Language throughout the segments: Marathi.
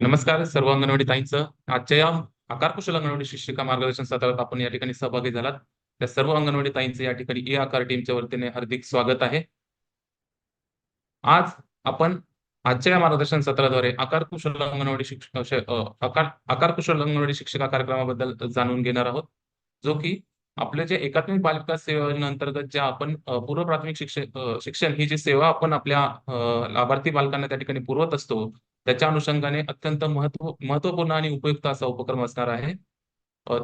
नमस्कार सर्व अंगणवाडी ताईंचं. आजच्या या आकार कुशल अंगणवाडी शिक्षिका मार्गदर्शन सत्रात आपण या ठिकाणी सहभागी झालात. त्या सर्व अंगणवाडी ताईंचं या ठिकाणी ई आकार टीमच्या वतीने हार्दिक स्वागत आहे. आज आपण आजच्या या मार्गदर्शन सत्राद्वारे आकार कुशल अंगणवाडी शिक्षक आकार आकार कुशल अंगणवाडी शिक्षिका कार्यक्रमाबद्दल जाणून घेणार आहोत. जो की आपले जे एकात्मिक बालविकास सेवा योजनेअंतर्गत ज्या आपण पूर्व प्राथमिक शिक्षण शिक्षण ही जी सेवा आपण आपल्या लाभार्थी बालकांना त्या ठिकाणी पुरवत असतो त्याच्या अनुषंगाने अत्यंत महत्व महत्वपूर्ण आणि उपयुक्त असा उपक्रम असणार आहे.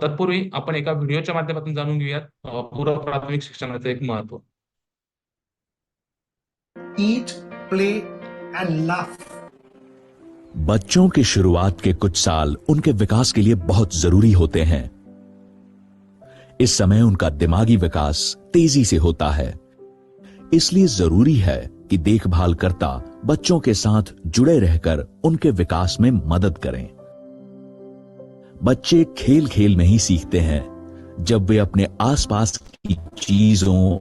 तत्पूर्वी आपण एका व्हिडिओच्या माध्यमातून जाणून घेऊयात पूर्व प्राथमिक शिक्षणाचं एक महत्व. बच्चों की शुरुआत के कुछ साल उनके विकास के लिए बहुत ज़रूरी होते हैं। इस समय उनका दिमागी विकास तेज़ी से होता है। इसलिए ज़रूरी है कि देखभाल करता बच्चों के साथ जुड़े रहकर उनके विकास में मदद करें। बच्चे खेल खेल में ही सीखते हैं। जब वे अपने आसपास की चीज़ों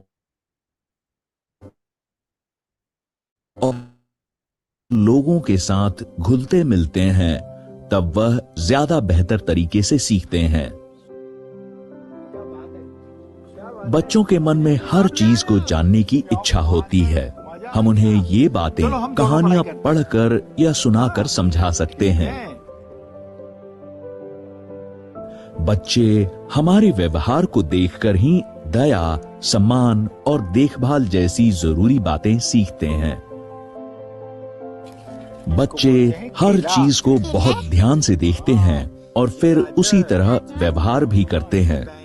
और लोगों के साथ घुलते मिलते हैं, तब वह ज़्यादा बेहतर तरीके से सीखते हैं। बच्चों के मन में हर चीज़ को जानने की इच्छा होती है। हम उन्हें ये बातें कहानियाँ पढ़कर या सुनाकर समझा सकते हैं। बच्चे हमारे व्यवहार को देखकर ही दया सम्मान और देखभाल जैसी ज़रूरी बातें सीखते हैं। बच्चे हर चीज़ को बहुत ध्यान से देखते हैं और फिर उसी तरह व्यवहार भी करते हैं।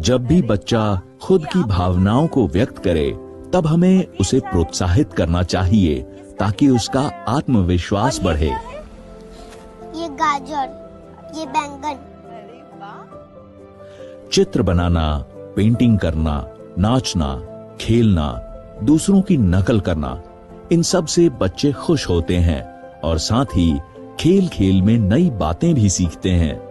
जब भी बच्चा खुद की भावनाओं को व्यक्त करे तब हमें उसे प्रोत्साहित करना चाहिए ताकि उसका आत्मविश्वास बढ़े। ये गाजर ये बैंगन। चित्र बनाना पेंटिंग करना नाचना खेलना दूसरों की नकल करना इन सबसे बच्चे खुश होते हैं और साथ ही खेल खेल में नई बातें भी सीखते हैं।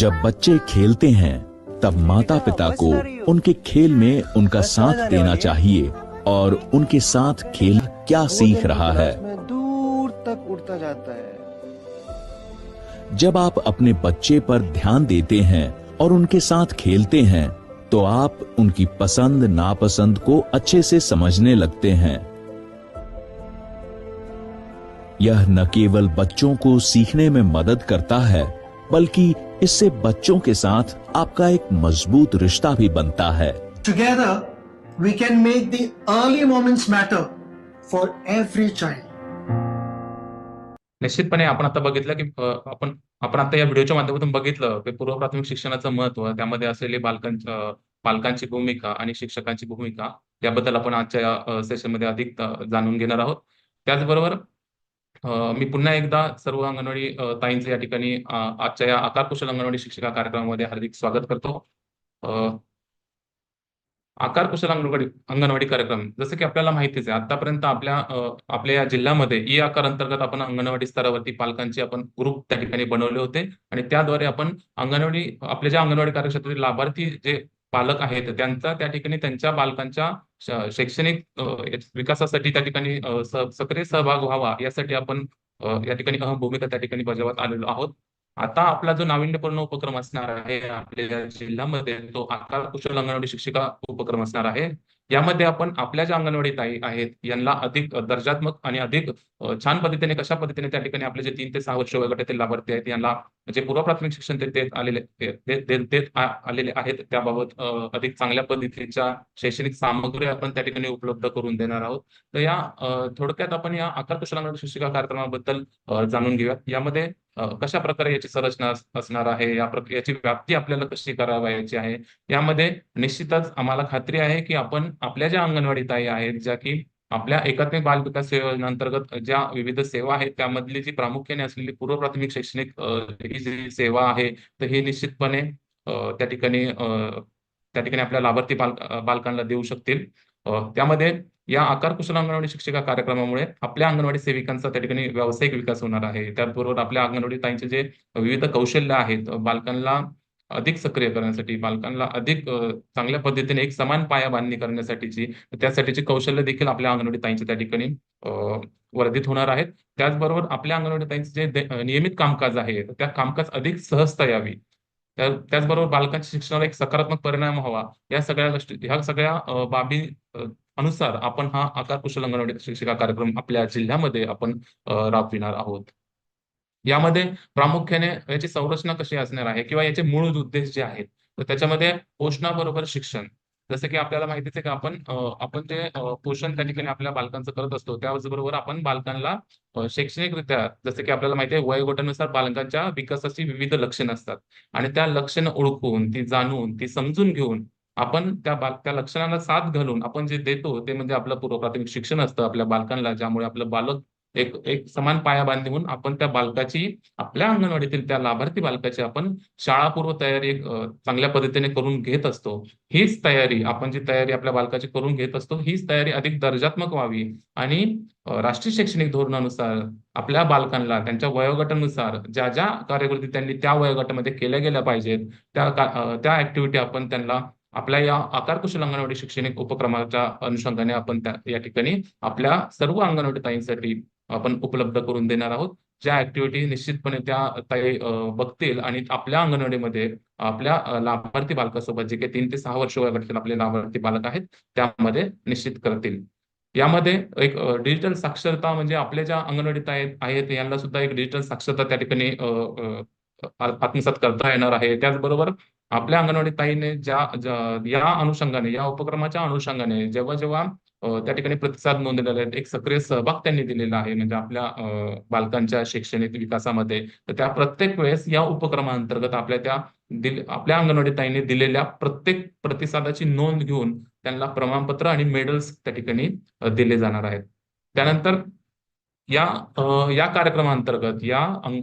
जब बच्चे खेलते हैं, तब माता पिता को उनके खेल में उनका साथ देना चाहिए और उनके साथ खेल क्या सीख रहा है दूर तक उड़ता जाता है। जब आप अपने बच्चे पर ध्यान देते हैं और उनके साथ खेलते हैं तो आप उनकी पसंद नापसंद को अच्छे से समझने लगते हैं। यह न केवल बच्चों को सीखने में मदद करता है, बल्कि इससे बच्चों के साथ आपका एक मजबूत रिश्ता भी बनता है Together, we can make the early moments matter for every child. निश्चितपणे आपण आता बघितलं की आपण आपण आता या व्हिडिओच्या माध्यमातून बघितलं की पूर्व प्राथमिक शिक्षणाचं महत्त्व त्यामध्ये असलेली बालकांच्या पालकांची भूमिका आणि शिक्षकांची भूमिका याबद्दल आपण आजच्या या सेशनमध्ये अधिक जाणून घेणार आहोत त्याचबरोबर मी पुन्हा एकदा सर्व अंगणवाडी अ, ताईंचं या ठिकाणी आजच्या या आकार कुशल अंगणवाडी शिक्षिका कार्यक्रमामध्ये हार्दिक स्वागत करतो. अ, आकार कुशल अंगणवाडी अंगणवाडी कार्यक्रम जसं की आपल्याला माहितीच आहे आतापर्यंत आपल्या आपल्या या जिल्ह्यामध्ये ई आकार अंतर्गत आपण अंगणवाडी स्तरावरती पालकांचे आपण ग्रुप त्या ठिकाणी बनवले होते. आणि त्याद्वारे आपण अंगणवाडी आपल्या ज्या अंगणवाडी कार्यक्षेत्रातील लाभार्थी जे पालक आहेत त्यांचा त्या ठिकाणी त्यांच्या बालकांच्या शैक्षणिक विकासासाठी त्या ठिकाणी सक्रिय सहभाग व्हावा यासाठी आपण या ठिकाणी अहम भूमिका त्या ठिकाणी बजावत आलेलो आहोत. आता आपला जो नाविन्यपूर्ण उपक्रम असणार आहे आपल्या जिल्ह्यामध्ये तो आकार कुशल अंगणवाडी शिक्षिका उपक्रम असणार आहे. यामध्ये आपण आपल्या ज्या अंगणवाडी ताई आहेत यांना अधिक दर्जात्मक आणि अधिक छान पद्धतीने कशा पद्धतीने त्या ठिकाणी आपले जे तीन ते सहा वर्ष वगैरे ते लाभार्थी आहेत यांना जे पूर्व प्राथमिक शिक्षण ते देत आलेले देत आलेले आहेत त्याबाबत अधिक चांगल्या पद्धतीच्या शैक्षणिक सामग्री आपण त्या ठिकाणी उपलब्ध करून देणार आहोत. तर या थोडक्यात आपण या आकार कुशलांगण शिक्षिका कार्यक्रमाबद्दल जाणून घेऊया यामध्ये कशा प्रकारे याची संरचना असणार आहे या याची व्याप्ती आपल्याला कशी करावायची आहे? यामध्ये निश्चितच आम्हाला खात्री आहे की आपण आपल्या ज्या अंगणवाडी ताई आहेत ज्या की आपल्या एकात्मिक बाल विकास सेवा योजनेअंतर्गत ज्या विविध सेवा आहेत त्यामधली जी प्रामुख्याने असलेली पूर्व प्राथमिक शैक्षणिक ही जी सेवा आहे तर ही निश्चितपणे त्या ठिकाणी त्या ठिकाणी आपल्या लाभार्थी बाल बालकांना देऊ शकतील. त्यामध्ये या आकार कुशल अंगणवाडी शिक्षिका कार्यक्रमामुळे आपल्या अंगणवाडी सेविकांचा त्या ठिकाणी व्यावसायिक विकास होणार आहे. त्याचबरोबर आपल्या अंगणवाडी ताईंचे जे विविध कौशल्य आहेत बालकांना अधिक सक्रिय करण्यासाठी, बालकांना अधिक चांगल्या पद्धतीने एक समान पाया बांधणी करण्यासाठीची त्यासाठीची कौशल्य देखील आपल्या अंगणवाडी ताईंच्या त्या ठिकाणी वर्धित होणार आहेत. त्याचबरोबर आपल्या अंगणवाडी ताईंचं जे नियमित कामकाज आहे, त्या कामकाज अधिक सहजता यावी. त्याचबरोबर बालकांच्या शिक्षणावर एक सकारात्मक परिणाम व्हावा, या सगळ्या गोष्टी ह्या सगळ्या बाबी अनुसार आपण हा आकार कुशल अंगणवाडी शिक्षिका कार्यक्रम आपल्या जिल्ह्यामध्ये आपण राबविणार आहोत. यामध्ये प्रामुख्याने याची संरचना कशी असणार आहे किंवा याचे मूळ उद्देश जे आहेत, तर त्याच्यामध्ये पोषणाबरोबर शिक्षण. जसं की आपल्याला माहितीच आहे की आपण आपण ते पोषण त्या ठिकाणी आपल्या बालकांचं करत असतो. त्याचबरोबर आपण बालकांना शैक्षणिकरित्या जसं की आपल्याला माहिती आहे वयोगटानुसार बालकांच्या विकासाची विविध लक्षणं असतात आणि त्या लक्षणं ओळखून, ती जाणून, ती समजून घेऊन आपण त्या बाल त्या लक्षणांना साथ घालून आपण जे देतो ते म्हणजे आपलं पूर्व प्राथमिक शिक्षण असतं आपल्या बालकांना, ज्यामुळे आपलं बालक एक एक समान पाया बांधून आपण त्या बालकाची आपल्या अंगणवाडीतील त्या लाभार्थी बालकाची आपण शाळापूर्व तयारी चांगल्या पद्धतीने करून घेत असतो. हीच तयारी आपण जी तयारी आपल्या बालकाची करून घेत असतो, हीच तयारी अधिक दर्जात्मक व्हावी आणि राष्ट्रीय शैक्षणिक धोरणानुसार आपल्या बालकांना त्यांच्या वयोगटानुसार ज्या-ज्या कार्यकृती त्यांनी त्या वयोगटामध्ये केल्या गेल्या पाहिजेत, त्या त्या ऍक्टिव्हिटी आपण त्यांना आपल्या या आकारकुशल अंगणवाडी शैक्षणिक उपक्रमाच्या अनुषंगाने आपण त्या या ठिकाणी आपल्या सर्व अंगणवाडी ताईंसाठी आपण उपलब्ध करून देणार आहोत. ज्या ऍक्टिव्हिटी निश्चितपणे त्या ताई बघतील आणि आपल्या अंगणवाडीमध्ये आपल्या लाभार्थी बालकासोबत जे काही तीन ते सहा वर्ष वयोगटातील आपले लाभार्थी बालक आहेत, त्यामध्ये निश्चित करतील. यामध्ये एक डिजिटल साक्षरता म्हणजे आपल्या ज्या अंगणवाडी ताई आहेत, यांना सुद्धा एक डिजिटल साक्षरता त्या ठिकाणी आत्मसात करता येणार आहे. त्याचबरोबर आपल्या अंगणवाडी ताईने ज्या या अनुषंगाने, या उपक्रमाच्या अनुषंगाने जेव्हा-जेव्हा त्या ठिकाणी प्रतिसाद नोंदलेला आहे एक सक्रिय सहभाग त्यांनी दिलेला आहे म्हणजे आपल्या बालकांच्या शैक्षणिक विकासामध्ये. तर त्या प्रत्येक वेळेस या उपक्रमाअंतर्गत आपल्या त्या दिल आपल्या अंगणवाडी ताईंनी दिलेल्या प्रत्येक प्रतिसादाची नोंद घेऊन त्यांना प्रमाणपत्र आणि मेडल्स त्या ठिकाणी दिले जाणार आहेत. त्यानंतर या या कार्यक्रमांतर्गत या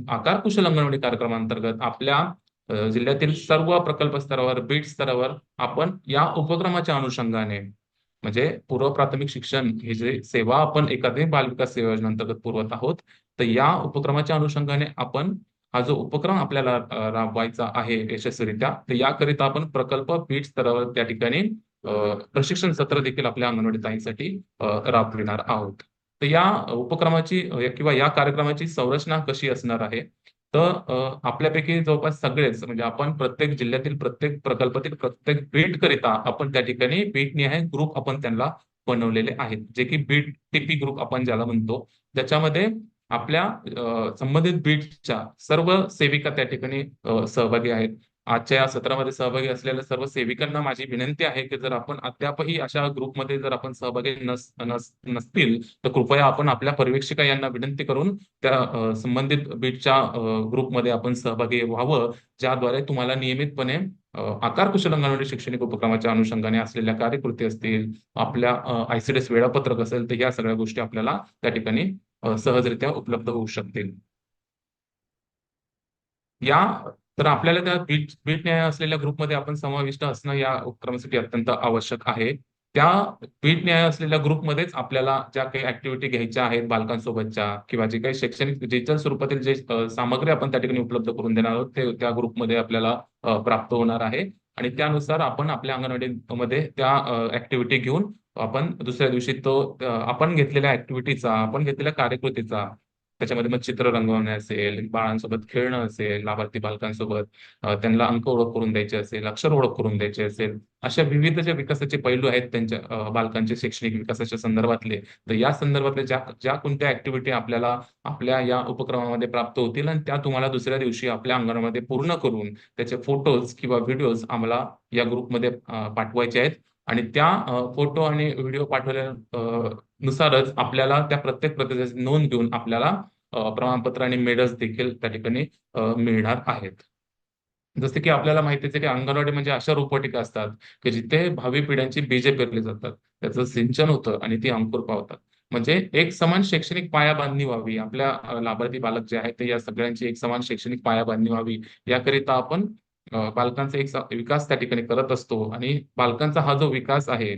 आकार कुशल अंगणवाडी कार्यक्रमाअंतर्गत आपल्या जिल्ह्यातील सर्व प्रकल्प स्तरावर, बीट स्तरावर आपण या उपक्रमाच्या अनुषंगाने म्हणजे पूर्व प्राथमिक शिक्षण ही जे सेवा आपण एकात्मिक बालविकास सेवा योजनेअंतर्गत पुरवत आहोत. तर या उपक्रमाच्या अनुषंगाने आपण हा जो उपक्रम आपल्याला राबवायचा आहे यशस्वीरित्या, तर याकरिता आपण प्रकल्प पीठ स्तरावर त्या ठिकाणी प्रशिक्षण सत्र देखील आपल्या अंगणवाडी ताईंसाठी राबविणार आहोत. तर या उपक्रमाची किंवा या कार्यक्रमाची संरचना कशी असणार आहे? तर आपल्यापैकी जवळपास सगळेच म्हणजे आपण प्रत्येक जिल्ह्यातील प्रत्येक प्रकल्पातील प्रत्येक बीट करिता आपण त्या ठिकाणी बीटनिहाय ग्रुप आपण त्यांना बनवलेले आहेत. जे की बीट टीपी ग्रुप आपण ज्याला म्हणतो. ज्याच्यामध्ये आपल्या संबंधित बीटच्या सर्व सेविका त्या ठिकाणी सहभागी आहेत. आजच्या या सत्रामध्ये सहभागी असलेल्या सर्व सेविकांना माझी विनंती आहे, की जर आपण अद्यापही अशा ग्रुपमध्ये जर आपण सहभागी नस नस नसतील, तर कृपया आपण आपल्या पर्यवेक्षिका यांना विनंती करून त्या संबंधित बीटच्या ग्रुपमध्ये आपण सहभागी व्हावं, ज्याद्वारे तुम्हाला नियमितपणे आकार कुशल अंगणवाडी शैक्षणिक उपक्रमाच्या अनुषंगाने असलेल्या कार्यकृती असतील, आपल्या आयसीडीएस वेळापत्रक असेल, तर या सगळ्या गोष्टी आपल्याला त्या ठिकाणी सहजरित्या उपलब्ध होऊ शकतील. या तर आपल्याला त्या बीट बीट न्याय असलेल्या ग्रुपमध्ये आपण समाविष्ट असणं या उपक्रमासाठी अत्यंत आवश्यक आहे. त्या बीट न्याय असलेल्या ग्रुपमध्येच आपल्याला ज्या काही ऍक्टिव्हिटी घ्यायच्या आहेत बालकांसोबतच्या किंवा जे काही शैक्षणिक डिजिटल स्वरूपातील जे सामग्री आपण त्या ठिकाणी उपलब्ध करून देणार आहोत, ते त्या ग्रुपमध्ये आपल्याला प्राप्त होणार आहे आणि त्यानुसार आपण आपल्या अंगणवाडीमध्ये त्या ऍक्टिव्हिटी घेऊन आपण दुसऱ्या दिवशी तो आपण घेतलेल्या ऍक्टिव्हिटीचा आपण घेतलेल्या कार्यकृतीचा त्याच्यामध्ये मग चित्र रंगवणे असेल, बाळांसोबत खेळणं असेल, लाभार्थी बालकांसोबत अ, त्यांना अंक ओळख करून द्यायची असेल, अक्षर ओळख करून द्यायची असेल, अशा विविध ज्या विकासाचे पैलू आहेत त्यांच्या अ, शैक्षणिक विकासाच्या संदर्भातले, तर या संदर्भातल्या ज्या ज्या कोणत्या ॲक्टिव्हिटी आपल्याला आपल्या या उपक्रमामध्ये प्राप्त होतील आणि त्या तुम्हाला दुसऱ्या दिवशी आपल्या अंगणामध्ये पूर्ण करून त्याचे फोटोज किंवा व्हिडिओज आम्हाला या ग्रुपमध्ये अ, पाठवायचे आहेत. आणि त्या फोटो आणि व्हिडिओ पाठवल्या नुसारच आपल्याला त्या प्रत्येक प्रतिसादाची नोंद घेऊन आपल्याला प्रमाणपत्र आणि मेडल्स देखील त्या ठिकाणी मिळणार आहेत. जसे की आपल्याला माहितीच आहे, की अंगणवाडी म्हणजे अशा रोपवाटिका असतात, की जिथे भावी पिढ्यांची बीजे पेरली जातात. त्याचं सिंचन होतं आणि ती अंकुर पावतात. म्हणजे एक समान शैक्षणिक पायाबांधणी व्हावी. आपल्या लाभार्थी बालक जे आहेत, ते या सगळ्यांची एक समान शैक्षणिक पायाबांधणी व्हावी, याकरिता आपण बालकांचा एक विकास त्या ठिकाणी करत असतो आणि बालकांचा हा जो विकास आहे,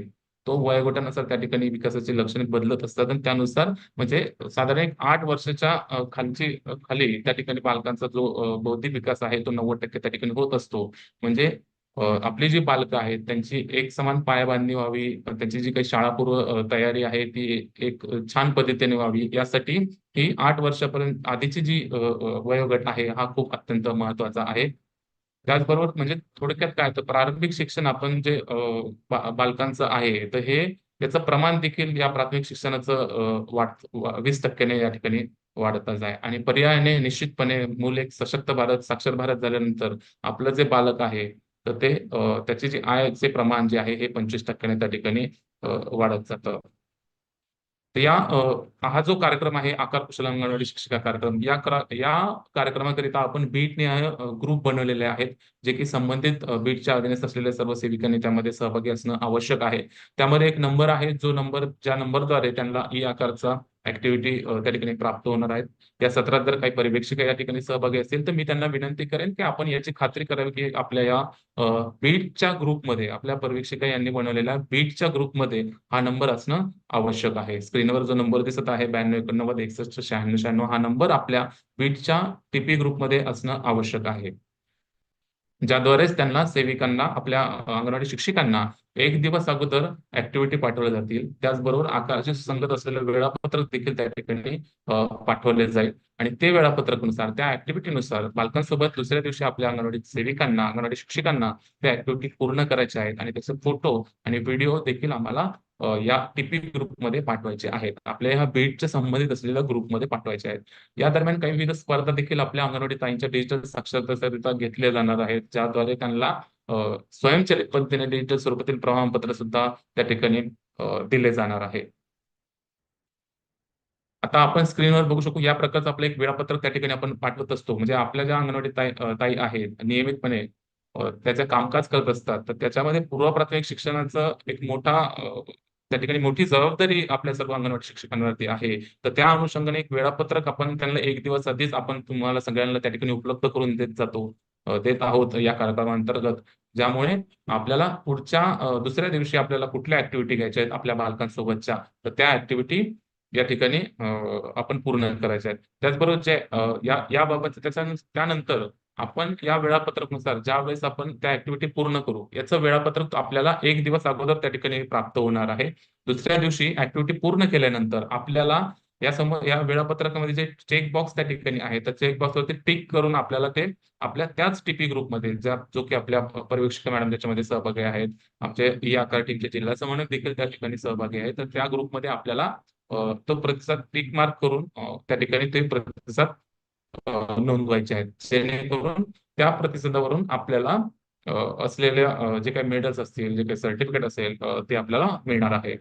तो वयोगटानुसार त्या ठिकाणी विकासाची लक्षणे बदलत असतात आणि त्यानुसार म्हणजे साधारण एक आठ वर्षाच्या खालची खाली त्या ठिकाणी बालकांचा जो बौद्धिक विकास आहे तो नव्वद टक्के त्या ठिकाणी होत असतो म्हणजे आपली जी बालकं आहेत त्यांची एक समान पायाबांधणी व्हावी त्यांची जी काही शाळापूर्व तयारी आहे ती एक छान पद्धतीने व्हावी यासाठी ही आठ वर्षापर्यंत आधीची जी वयोगट आहे हा खूप अत्यंत महत्त्वाचा आहे. त्याचबरोबर म्हणजे थोडक्यात काय तर प्रारंभिक शिक्षण आपण जे बा बालकांचं आहे तर हे त्याचं प्रमाण देखील या प्राथमिक शिक्षणाचं वाढ वीस टक्क्याने या ठिकाणी वाढतच आहे आणि पर्यायाने निश्चितपणे मूल एक सशक्त भारत, साक्षर भारत झाल्यानंतर आपलं जे बालक आहे तर ते त्याचे जे आयचे प्रमाण जे आहे हे पंचवीस टक्क्याने त्या ठिकाणी वाढत जातं. तर या हा जो कार्यक्रम आहे आकार कुशल अंगणवाडी शिक्षिका कार्यक्रम या या कार्यक्रमाकरिता आपण बीटने ग्रुप बनवलेले आहेत, जे की संबंधित बीटच्या अधीनस्थ असलेल्या सर्व सेविकांनी त्यामध्ये सहभागी असणं आवश्यक आहे. त्यामध्ये एक नंबर आहे जो नंबर ज्या नंबरद्वारे त्यांना ई आकारचा ऍक्टिव्हिटी त्या ठिकाणी प्राप्त होणार आहेत. या सत्रात जर काही पर्यवेक्षिका या ठिकाणी सहभागी असतील तर मी त्यांना विनंती करेन, की आपण याची खात्री करावी, की आपल्या या बीटच्या ग्रुपमध्ये आपल्या पर्यवेक्षिका यांनी बनवलेल्या बीटच्या ग्रुपमध्ये हा नंबर असणं आवश्यक आहे. स्क्रीनवर जो नंबर दिसत आहे 9289619696 हा नंबर आपल्या बीटच्या टीपी ग्रुपमध्ये असणं आवश्यक आहे. ज्याद्वारेच त्यांना सेविकांना आपल्या अंगणवाडी शिक्षिकांना एक दिवस अगोदर ऍक्टिव्हिटी पाठवल्या जातील. त्याचबरोबर आकाराशी सुसंगत असलेलं वेळापत्रक देखील त्या ठिकाणी पाठवले जाईल आणि ते वेळापत्रकानुसार त्या ऍक्टिव्हिटीनुसार बालकांसोबत दुसऱ्या दिवशी आपल्या अंगणवाडी सेविकांना, अंगणवाडी शिक्षकांना त्या ऍक्टिव्हिटी पूर्ण करायच्या आहेत आणि त्याचे फोटो आणि व्हिडिओ देखील आम्हाला या टीपी ग्रुपमध्ये पाठवायचे आहेत. आपल्या ह्या बीटच्या संबंधित असलेल्या ग्रुपमध्ये पाठवायचे आहेत. या दरम्यान काही विविध स्पर्धा देखील आपल्या अंगणवाडी ताईंच्या डिजिटल साक्षरता घेतल्या जाणार आहेत, ज्याद्वारे त्यांना स्वयंचलित पद्धतीने डिजिटल स्वरूपातील प्रमाणपत्र सुद्धा त्या ठिकाणी दिले जाणार आहे. आता आपण स्क्रीनवर बघू शकू या प्रकारचं आपलं एक वेळापत्रक त्या ठिकाणी आपण पाठवत असतो. म्हणजे आपल्या ज्या अंगणवाडी ताई ताई आहेत नियमितपणे त्याचे त्याचं कामकाज करत असतात. तर त्याच्यामध्ये पूर्व प्राथमिक शिक्षणाचं एक मोठा त्या ठिकाणी मोठी जबाबदारी आपल्या सर्व अंगणवाडी शिक्षकांवरती आहे. तर त्या अनुषंगाने एक वेळापत्रक आपण त्यांना एक दिवस आधीच आपण तुम्हाला सगळ्यांना त्या ठिकाणी उपलब्ध करून देत जातो. देत आहोत या कार्यक्रमांतर्गत ज्यामुळे आपल्याला पुढच्या दुसऱ्या दिवशी आपल्याला कुठल्या ऍक्टिव्हिटी घ्यायच्या आहेत आपल्या बालकांसोबतच्या, तर त्या ऍक्टिव्हिटी या ठिकाणी आपण पूर्ण करायच्या आहेत. त्याचबरोबर जे या याबाबत त्याच्या त्यानंतर आपण या वेळापत्रकनुसार ज्या वेळेस आपण त्या ऍक्टिव्हिटी पूर्ण करू, याचं वेळापत्रक आपल्याला एक दिवस अगोदर त्या ठिकाणी प्राप्त होणार आहे. दुसऱ्या दिवशी ऍक्टिव्हिटी पूर्ण केल्यानंतर आपल्याला या समोर या वेळापत्रकामध्ये जे चेक बॉक्स त्या ठिकाणी आहे, तर चेक बॉक्सवरती टिक करून आपल्याला ते आपल्या त्याच टीपी ग्रुपमध्ये ज्या जो की आपल्या पर्यवेक्षक मॅडम त्याच्यामध्ये सहभागी आहेत. आमचे ई आकार टीमचे जिल्हा समन्वयक देखील त्या ठिकाणी सहभागी आहेत. तर त्या ग्रुपमध्ये आपल्याला तो प्रतिसाद टिक मार्क करून त्या ठिकाणी ते प्रतिसाद नोंदवायचे आहेत. जेणेकरून त्या प्रतिसादावरून आपल्याला असलेल्या जे काही मेडल्स असतील, जे काही सर्टिफिकेट असेल ते आपल्याला मिळणार आहे.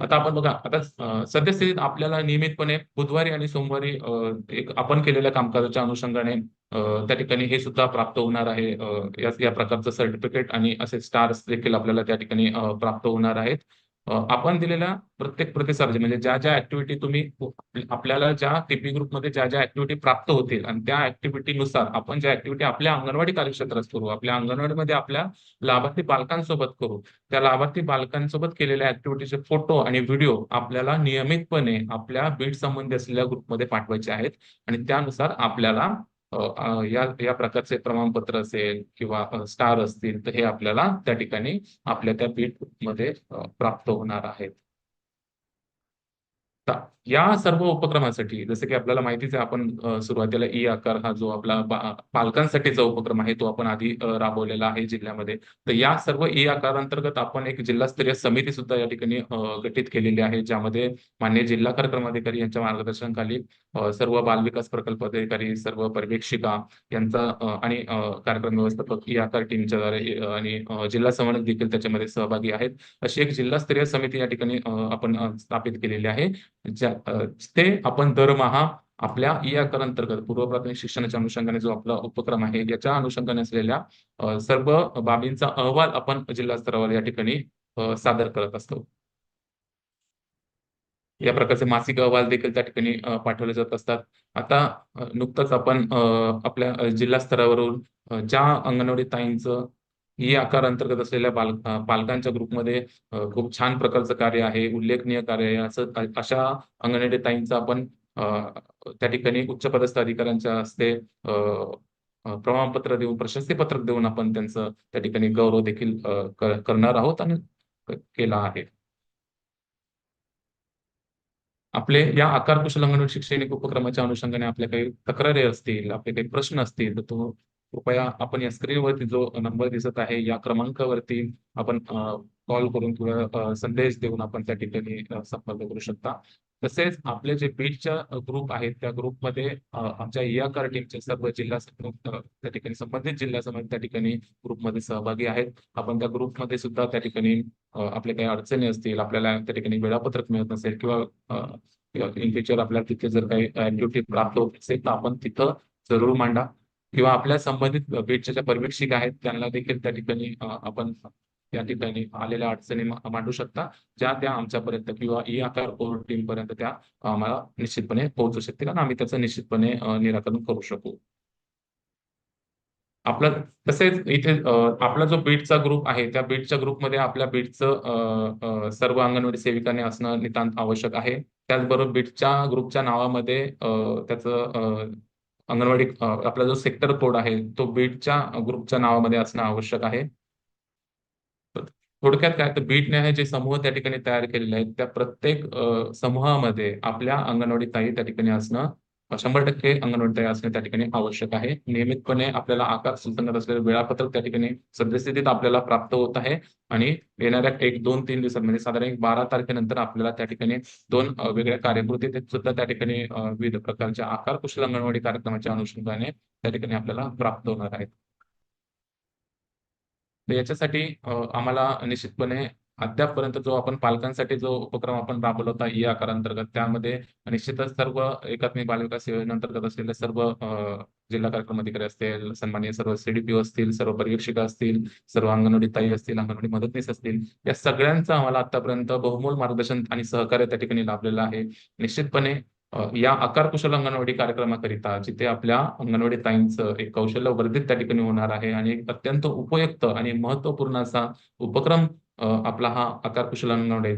आता आपण बघा, आता सद्यस्थितीत आपल्याला नियमितपणे बुधवारी आणि सोमवारी एक आपण केलेल्या कामकाजाच्या अनुषंगाने त्या ठिकाणी हे सुद्धा प्राप्त होणार आहे. या या प्रकारचं सर्टिफिकेट आणि असे स्टार्स देखील आपल्याला त्या ठिकाणी प्राप्त होणार आहेत. आपण दिलेल्या प्रत्येक प्रतिसाद म्हणजे ज्या-ज्या ऍक्टिव्हिटी तुम्ही आपल्याला ज्या टीपी ग्रुपमध्ये ज्या-ज्या ऍक्टिव्हिटी प्राप्त होतील आणि त्या ऍक्टिव्हिटीनुसार आपण ज्या ऍक्टिव्हिटी आपल्या अंगणवाडी कार्यक्षेत्रात करू, आपल्या अंगणवाडीमध्ये आपल्या लाभार्थी बालकांसोबत करू, त्या लाभार्थी बालकांसोबत केलेल्या ऍक्टिव्हिटीचे फोटो आणि व्हिडिओ आपल्याला नियमितपणे आपल्या बीट संबंधी असलेल्या ग्रुपमध्ये पाठवायचे आहेत आणि त्यानुसार आपल्याला या या प्रकारचे प्रमाणपत्र असेल किंवा स्टार असतील, तर हे आपल्याला त्या ठिकाणी आपल्या त्या पीठमध्ये प्राप्त होणार आहेत. या सर्व उपक्रमासाठी जसं की आपल्याला माहितीच आहे आपण सुरुवातीला ई आकार हा जो आपला पालकांसाठीचा उपक्रम आहे, तो आपण आधी राबवलेला आहे जिल्ह्यामध्ये. तर या सर्व ई आकार अंतर्गत आपण एक जिल्हास्तरीय समिती सुद्धा या ठिकाणी गठीत केलेली आहे. ज्यामध्ये माननीय जिल्हा कार्यक्रम अधिकारी यांच्या मार्गदर्शनाखाली सर्व बालविकास प्रकल्प अधिकारी, सर्व पर्यवेक्षिका यांचा आणि कार्यक्रम व्यवस्थापक ई आकार टीमच्या द्वारे आणि जिल्हा समन्वयक देखील त्याच्यामध्ये सहभागी आहेत. अशी एक जिल्हास्तरीय समिती या ठिकाणी आपण स्थापित केलेली आहे. ज्या आपण दरमहा आपल्या ई आकार अंतर्गत पूर्व प्राथमिक शिक्षणाच्या अनुषंगाने जो आपला उपक्रम आहे, याच्या अनुषंगाने असलेल्या सर्व बाबींचा अहवाल आपण जिल्हा स्तरावर या ठिकाणी सादर करत असतो. या प्रकारचे मासिक अहवाल देखील त्या ठिकाणी पाठवले जात असतात. आता नुकताच नुकतंच आपण आपल्या जिल्हा स्तरावरून ज्या अंगणवाडी ताईंचं ई आकार अंतर्गत असलेल्या बाल पालकांच्या ग्रुपमध्ये खूप छान प्रकारचं कार्य आहे, उल्लेखनीय कार्य आहे. असं अशा अंगणवाडी ताईंचा आपण त्या ठिकाणी उच्चपदस्थ अधिकाऱ्यांच्या हस्ते अ, प्रमाणपत्र देऊन, प्रशस्ती पत्रक देऊन आपण त्यांचं त्या ठिकाणी गौरव देखील करणार आहोत आणि केला आहे. आपले या आकार कुशल अंगणवाडी शैक्षणिक उपक्रमाच्या अनुषंगाने आपल्या काही तक्रारी असतील, आपले काही प्रश्न असतील, तर तो कृपया आपण या स्क्रीनवरती जो नंबर दिसत आहे, या क्रमांकावरती आपण कॉल करून किंवा संदेश देऊन आपण त्या ठिकाणी संपर्क करू शकता. तसेच आपले जे बीडच्या ग्रुप आहेत, त्या ग्रुपमध्ये आमच्या ई टीमचे सर्व जिल्हा त्या ठिकाणी संबंधित जिल्हा संबंधित त्या ठिकाणी ग्रुपमध्ये सहभागी आहेत. आपण त्या ग्रुपमध्ये सुद्धा त्या ठिकाणी आपल्या काही अडचणी असतील, आपल्याला त्या ठिकाणी वेळापत्रक मिळत नसेल किंवा इन फ्युचर आपल्याला तिथे जर काही ऍक्टिव्हिटी प्राप्त होत असेल, तर आपण तिथं जरूर मांडा किंवा आपल्या संबंधित बीटच्या ज्या पर्यवेक्षिका आहेत, त्यांना देखील त्या ठिकाणी आपण त्या ठिकाणी आलेल्या अडचणी मांडू शकता. ज्या त्या आमच्यापर्यंत किंवा ई आकार कोर टीमपर्यंत त्या आम्हाला निश्चितपणे पोहोचू शकतील आणि आम्ही त्याचं निश्चितपणे निराकरण करू शकू. आपला तसेच इथे आपला जो बीटचा ग्रुप आहे, त्या बीटच्या ग्रुपमध्ये आपल्या बीटचं सर्व अंगणवाडी सेविकांनी असणं नितांत आवश्यक आहे. त्याचबरोबर बीटच्या ग्रुपच्या नावामध्ये त्याचं अंगणवाडी आपला जो सेक्टर कोड आहे, तो बीटच्या ग्रुपच्या नावामध्ये असणं आवश्यक आहे. थोडक्यात काय तर बीटने हे जे समूह त्या ठिकाणी तयार केलेले आहेत, त्या प्रत्येक समूहामध्ये आपल्या अंगणवाडी ताई त्या ठिकाणी असणं 100% अंगणवाडी तयार असणे त्या ठिकाणी आवश्यक आहे. नियमितपणे आपल्याला आकार सुसंगत असलेलं वेळापत्रक त्या ठिकाणी सद्यस्थितीत आपल्याला प्राप्त होत आहे आणि येणाऱ्या 1, 2, 3 दिवसात म्हणजे साधारण एक 12 तारखेनंतर आपल्याला त्या ठिकाणी दोन वेगळ्या कार्यकृती सुद्धा त्या ठिकाणी विविध प्रकारच्या आकार कुशल अंगणवाडी कार्यक्रमाच्या अनुषंगाने त्या ठिकाणी आपल्याला प्राप्त होणार आहेत. याच्यासाठी आम्हाला निश्चितपणे अद्यापपर्यंत जो आपण पालकांसाठी जो उपक्रम आपण राबवला होता ई आकार अंतर्गत, त्यामध्ये निश्चितच सर्व एकात्मिक बालविकास योजनेअंतर्गत असलेले सर्व अ, जिल्हा कार्यक्रम अधिकारी असतील, सन्माननीय सर्व सीडीपीओ असतील, सर्व पर्यवेक्षिका असतील, सर्व अंगणवाडी ताई असतील, अंगणवाडी मदतनीस असतील, या सगळ्यांचं आम्हाला आतापर्यंत बहुमोल मार्गदर्शन आणि सहकार्य त्या ठिकाणी लाभलेलं आहे. निश्चितपणे या आकार कुशल अंगणवाडी कार्यक्रमाकरिता जिथे आपल्या अंगणवाडी ताईंचं एक कौशल्य वर्धित त्या ठिकाणी होणार आहे आणि एक अत्यंत उपयुक्त आणि महत्त्वपूर्ण असा उपक्रम आपला हा आकार कुशल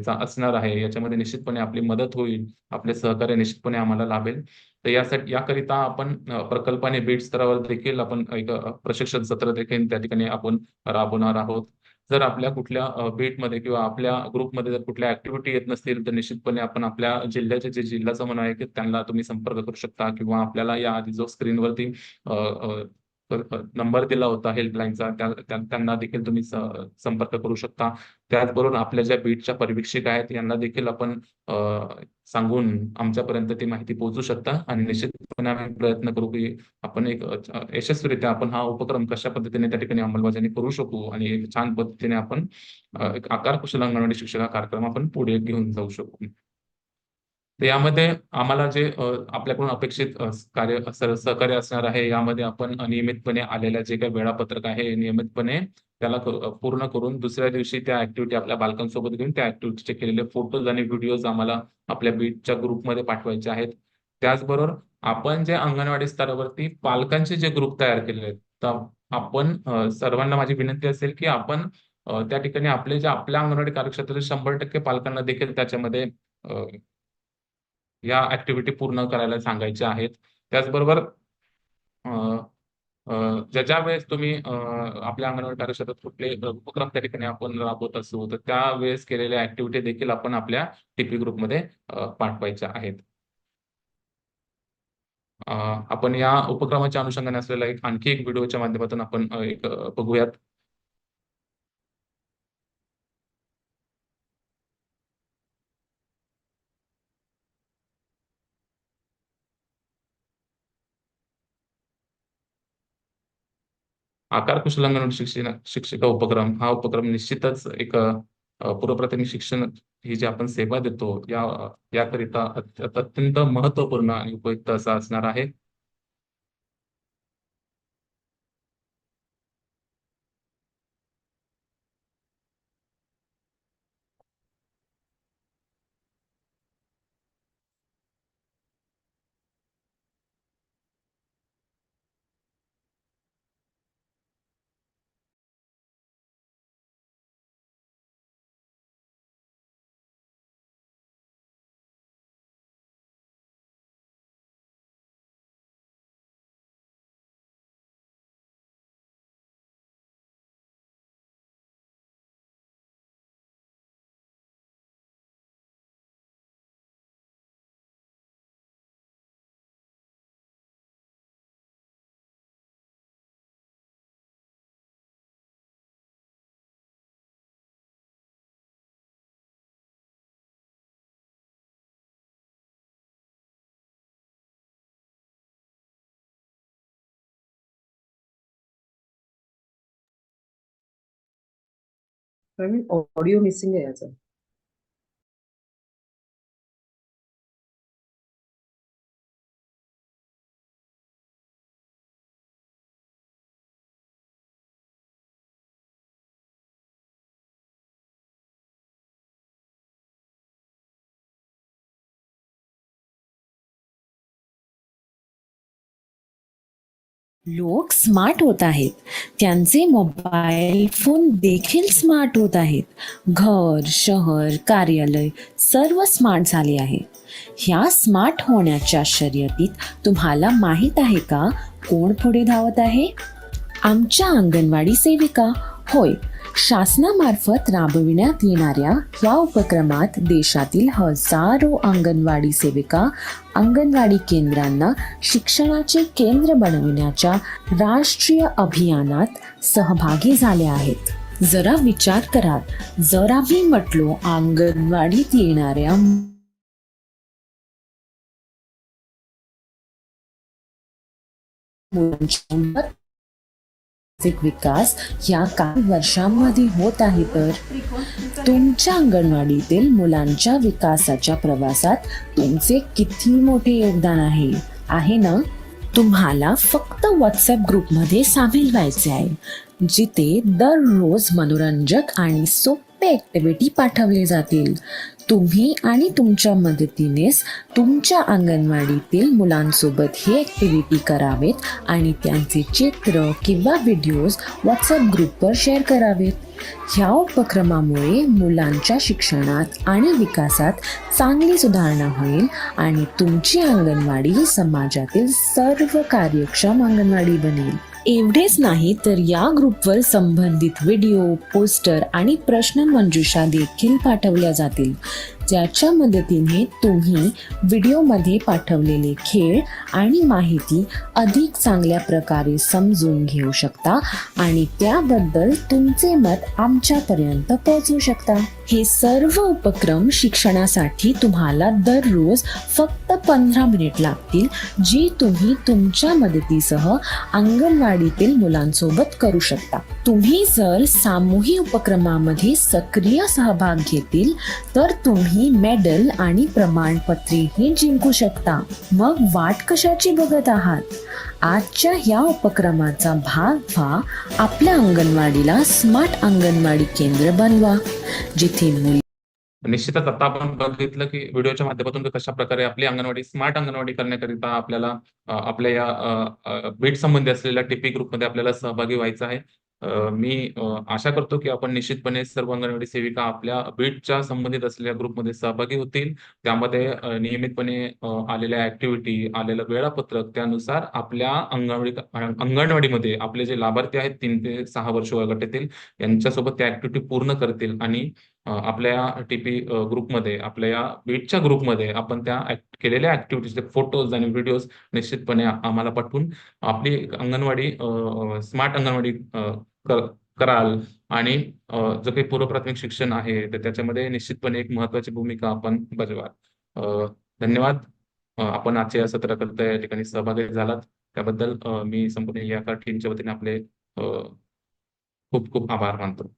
असणार आहे. याच्यामध्ये निश्चितपणे आपली मदत होईल. आपले सहकार्य निश्चितपणे आम्हाला लाभेल. तर यासाठी याकरिता आपण प्रकल्पाने बीट स्तरावर देखील आपण एक प्रशिक्षण सत्र देखील त्या ठिकाणी आपण राबवणार आहोत. जर आपल्या कुठल्या बीटमध्ये किंवा आपल्या ग्रुपमध्ये जर कुठल्या ऍक्टिव्हिटी येत नसतील, तर निश्चितपणे आपण आपल्या जिल्ह्याचे जे जिल्हा समन्वयक आहे, त्यांना तुम्ही संपर्क करू शकता किंवा आपल्याला या आधी जो स्क्रीनवरती नंबर दिला होता हेल्पलाईनचा त्यांना देखील तुम्ही संपर्क करू शकता. त्याचबरोबर आपल्या ज्या बीटच्या परिवीक्षिका आहेत, यांना देखील आपण सांगून आमच्यापर्यंत ती माहिती पोहोचू शकता आणि निश्चितपणे आम्ही प्रयत्न करू, की आपण एक यशस्वीरित्या आपण हा उपक्रम कशा पद्धतीने त्या ठिकाणी अंमलबजावणी करू शकू आणि एक छान पद्धतीने आपण एक आकार कुशल अंगणवाडी शिक्षक हा कार्यक्रम आपण पुढे घेऊन जाऊ शकू. तर यामध्ये आम्हाला जे आपल्याकडून अपेक्षित कार्य सहकार्य असणार आहे, यामध्ये आपण नियमितपणे आलेल्या जे काही वेळापत्रक आहे, नियमितपणे त्याला पूर्ण करून दुसऱ्या दिवशी त्या ऍक्टिव्हिटी आपल्या बालकांसोबत घेऊन त्या ऍक्टिव्हिटीचे केलेले फोटोज आणि व्हिडिओज आम्हाला आपल्या बीटच्या ग्रुपमध्ये पाठवायचे आहेत. त्याचबरोबर आपण जे अंगणवाडी स्तरावरती पालकांचे जे ग्रुप तयार केलेले आहेत, तर आपण सर्वांना माझी विनंती असेल, की आपण त्या ठिकाणी आपले जे आपल्या अंगणवाडी कार्यक्षेत्रातील 100% पालकांना देखील त्याच्यामध्ये या ऍक्टिव्हिटी पूर्ण करायला सांगायच्या आहेत. त्याचबरोबर ज्या-ज्या वेळेस तुम्ही आपल्या अंगणवाडी कार्यक्षेत्रात कुठले उपक्रम त्या ठिकाणी आपण राबवत असू, तर त्यावेळेस केलेल्या ऍक्टिव्हिटी देखील आपण आपल्या टीपी ग्रुपमध्ये पाठवायच्या आहेत. आपण या उपक्रमाच्या अनुषंगाने असलेला एक आणखी एक व्हिडिओच्या माध्यमातून आपण एक बघूयात. आकार कुशल अंगणवाडी शिक्षिका शिक्षिका उपक्रम हा उपक्रम निश्चितच एक पूर्वप्राथमिक शिक्षण ही जी आपण सेवा देतो, या याकरिता अत्यंत महत्त्वपूर्ण आणि उपयुक्त असा असणार आहे. प्रवीण ऑडिओ मिसिंग आहे याचं लोक स्मार्ट होत आहेत. त्यांचे मोबाईल फोन देखील स्मार्ट होत आहेत. घर शहर कार्यालय सर्व स्मार्ट झाले आहे. ह्या स्मार्ट होण्याच्या शर्यतीत तुम्हाला माहीत आहे का कोण पुढे धावत आहे? आमच्या अंगणवाडी सेविका. होय शासनामार्फत राबविण्यात येणाऱ्या या उपक्रमात देशातील हजारो अंगणवाडी सेविका अंगणवाडी केंद्रांना शिक्षणाचे केंद्र बनविण्याच्या राष्ट्रीय अभियानात सहभागी झाले आहेत. जरा विचार करा जरा मी म्हटलो अंगणवाडीत येणाऱ्या मुलांच्या विकास या काही वर्षांमध्ये होत आहे तर तुमच्या अंगणवाडीतील मुलांच्या विकासाच्या प्रवासात तुमचे किती मोठे योगदान आहे? आहे ना? तुम्हाला फक्त व्हॉट्सअप ग्रुपमध्ये सामील व्हायचे आहे जिथे दररोज मनोरंजक आणि सोपे ॲक्टिव्हिटी पाठवले जातील. तुम्ही आणि तुमच्या मदतीनेच तुमच्या अंगणवाडीतील मुलांसोबत ही ॲक्टिव्हिटी करावेत आणि त्यांचे चित्र किंवा व्हिडिओज व्हॉट्सअप ग्रुपवर शेअर करावेत. ह्या उपक्रमामुळे मुलांच्या शिक्षणात आणि विकासात चांगली सुधारणा होईल आणि तुमची अंगणवाडी समाजातील सर्व कार्यक्षम अंगणवाडी बनेल. एवढेच नाही तर या ग्रुपवर संबंधित व्हिडिओ पोस्टर आणि प्रश्न मंजुषा देखील पाठवल्या जातील. ज्याच्या मदतीने तुम्ही व्हिडिओमध्ये पाठवलेले खेळ आणि माहिती अधिक चांगल्या प्रकारे समजून घेऊ शकता आणि त्याबद्दल तुमचे मत आमच्यापर्यंत पोहोचवू शकता. हे सर्व उपक्रम शिक्षणासाठी तुम्हाला दररोज फक्त पंधरा मिनिट लागतील जी तुम्ही तुमच्या मदतीसह अंगणवाडीतील मुलांसोबत करू शकता. तुम्ही जर सामूहिक उपक्रमामध्ये सक्रिय सहभाग घेतील तर तुम्ही मेडल आणि प्रमाणपत्रेही जिंकू शकता. मग वाट कशाची बघत आहात? आजच्या ह्या उपक्रमाचा भाग व्हा आपल्या अंगणवाडीला स्मार्ट अंगणवाडी केंद्र बनवा जिथे मुली निश्चितच आता आपण बघितलं की व्हिडिओच्या माध्यमातून कशा प्रकारे आपली अंगणवाडी स्मार्ट अंगणवाडी करण्याकरिता आपल्याला आपल्या या अ, बीट संबंधी असलेल्या टीपी ग्रुपमध्ये आपल्याला सहभागी व्हायचं आहे. मी आशा करतो की आपण निश्चितपणे सर्व अंगणवाडी सेविका आपल्या बीटच्या संबंधित असलेल्या ग्रुपमध्ये सहभागी होतील. त्यामध्ये नियमितपणे आलेल्या ऍक्टिव्हिटी आलेलं वेळापत्रक त्यानुसार आपल्या अंगणवाडी अंगणवाडीमध्ये आपले जे लाभार्थी आहेत तीन ते सहा वर्ष वयोगटातील यांच्यासोबत त्या ऍक्टिव्हिटी पूर्ण करतील आणि आपल्या टीपी ग्रुपमध्ये आपल्या या बीटच्या ग्रुपमध्ये आपण त्या केलेल्या ऍक्टिव्हिटीजचे फोटोज आणि व्हिडिओज निश्चितपणे आम्हाला पाठवून आपली अंगणवाडी स्मार्ट अंगणवाडी कर- कराल. आणि जो काही पूर्वप्राथमिक शिक्षण आहे तर त्याच्यामध्ये निश्चितपणे एक महत्वाची भूमिका आपण बजवाल. अ, धन्यवाद. आपण आजच्या या सत्राकरता या ठिकाणी सहभागी झालात. त्याबद्दल मी संपूर्ण या टीमच्या वतीने आपले खूप खूप आभार मानतो.